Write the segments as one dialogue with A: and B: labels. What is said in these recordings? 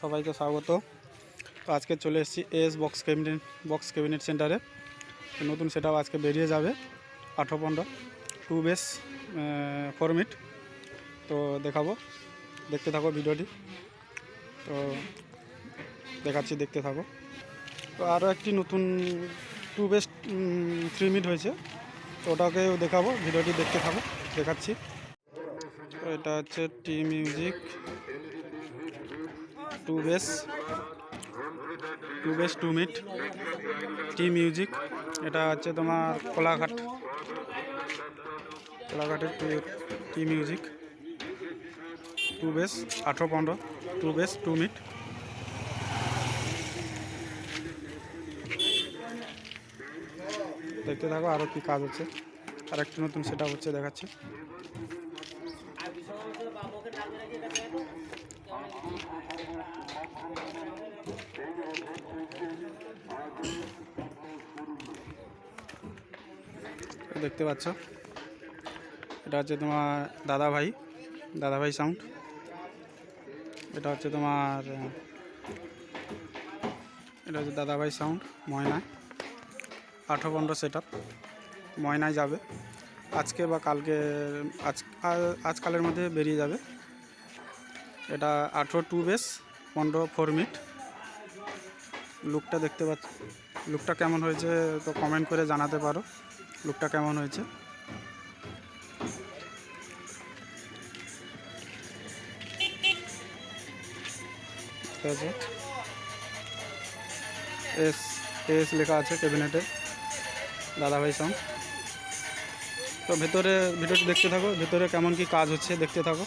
A: সবাইকে স্বাগত। তো আজকে চলে এসেছি S box cabinet box cabinet সেন্টারে। নতুন সেটাও আজকে বেরিয়ে যাবে আঠো পনেরো, টু বেস ফরমিট তো দেখাবো, দেখতে থাকো ভিডিওটি। তো দেখাচ্ছি, দেখতে থাকো। তো আরও একটি নতুন টু বেস থ্রি মিট হয়েছে। তো ওটাকেও দেখাবো, ভিডিওটি দেখতে থাকো, দেখাচ্ছি। এটা হচ্ছে T music. Two bass two bass, two meet, T music, এটা হচ্ছে তোমার কোলাঘাট, কোলাঘাটের টু মিউজিক, টু বেস, আঠেরো পনেরো, টু বেস, টু মিট। দেখতে থাকো আরও কী কাজ হচ্ছে আর একটি নতুন সেটা হচ্ছে দেখাচ্ছে। দেখতে পাচ্ছ? এটা হচ্ছে তোমার দাদা ভাই দাদা ভাই সাউন্ড এটা হচ্ছে তোমার, এটা হচ্ছে দাদা ভাই সাউন্ড ময়নায়। আঠেরো পনেরো সেট ময়নায় যাবে। আজকে বা কালকে আজ, আজকালের মধ্যে বেরিয়ে যাবে। এটা আঠেরো টু বেস পনেরো ফোর মিট লুকটা দেখতে পাচ্ছ লুকটা কেমন হয়েছে তো কমেন্ট করে জানাতে পারো লুকটা কেমন হয়েছে। এস এস লেখা আছে ক্যাবিনেটে দাদাভাই সাউন্ড তো ভেতরে, ভিডিওটি দেখতে থাকো, ভেতরে কেমন কি কাজ হচ্ছে দেখতে থাকো।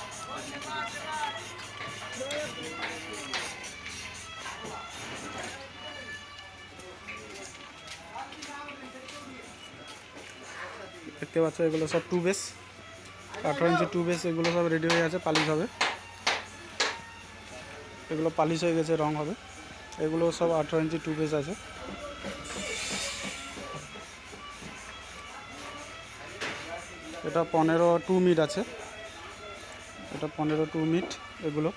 A: দেখতে পাচ্ছ, এগুলো সব টু বেস আঠারো ইঞ্চি টু বেস এগুলো সব রেডি হয়ে আছে পালিশ হবে। এগুলো পালিশ হয়ে গেছে, রং হবে। এগুলো সব আঠারো ইঞ্চি টু বেস আছে। এটা পনেরো টু মিট আছে। এটা পনেরো টু মিট এগুলো।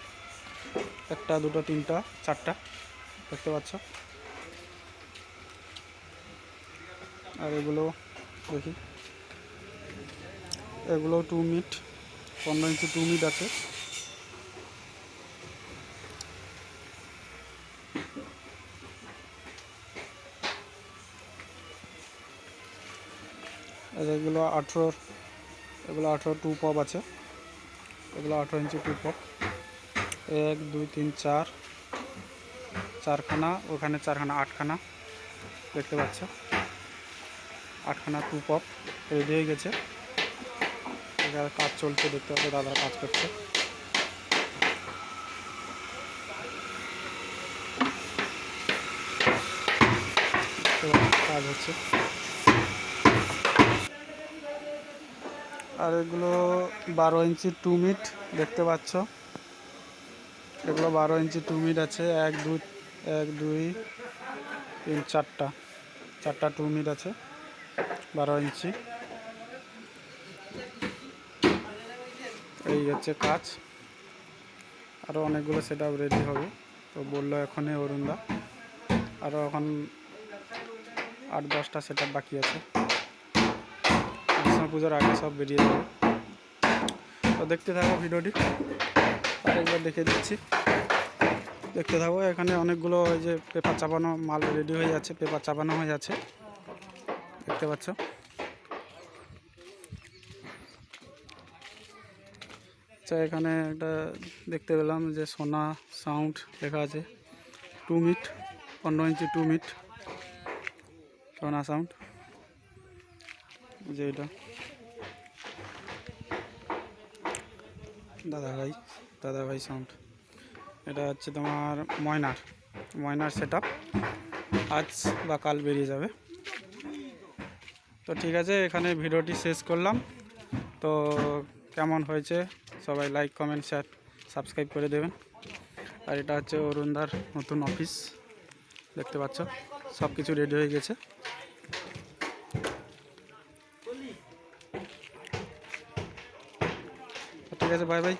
A: একটা, দুটো, তিনটা, চারটা। দেখতে পাচ্ছ? আর এগুলো দেখি। এগুলো টু মিট পনেরো ইঞ্চি টু মিট আছে। এগুলো আঠেরো এগুলো আঠেরো টু পপ আছে। এগুলো আঠেরো ইঞ্চি টু পপ। এক, দুই, তিন, চার, চারখানা, ওখানে চারখানা, আটখানা, দেখতে পাচ্ছ। আটখানা টু পপ রেডি হয়ে গেছে। এখানে কাজ চলছে, দেখতে পাচ্ছ দাদা কাজ করছে। কাজ হচ্ছে। আর এগুলো বারো ইঞ্চি টু মিট, দেখতে পাচ্ছ। এগুলো বারো ইঞ্চি টু মিট আছে, এক, দুই এক, দুই, তিন, চারটা। চারটা টু মিট আছে, বারো ইঞ্চি। এই হচ্ছে কাজ। আরও অনেকগুলো সেট রেডি হবে। তো বলল এখনই অরুণদা। আরও এখন আট দশটা সেট বাকি আছে। কৃষ্ণ পুজোর আগে সব বেরিয়ে যাবে। তো দেখতে থাকো ভিডিওটি। আরেকবার দেখে দিচ্ছি। দেখতে থাকো, এখানে অনেকগুলো ওই যে পেপার চাপানো মাল রেডি হয়ে যাচ্ছে পেপার চাপানো হয়ে যাচ্ছে। দেখতে পাচ্ছ? আচ্ছা এখানে একটা দেখতে পেলাম যে সোনা সাউন্ড লেখা আছে, টু মিট, পনেরো ইঞ্চি টু মিট, সোনা সাউন্ড, যে এটা। দাদা ভাই দাদা ভাই সাউন্ড। এটা হচ্ছে তোমার ময়নার ময়নার সেট আজ বা কাল বেরিয়ে যাবে। তো ঠিক আছে, এখানে ভিডিওটি শেষ করলাম। তো কেমন হয়েছে? সবাই লাইক কমেন্ট শেয়ার সাবস্ক্রাইব করে দেবেন। আর এটা হচ্ছে অরুণদার নতুন অফিস দেখতে পাচ্ছ সব কিছু রেডি হয়ে গেছে। ঠিক আছে বাই বাই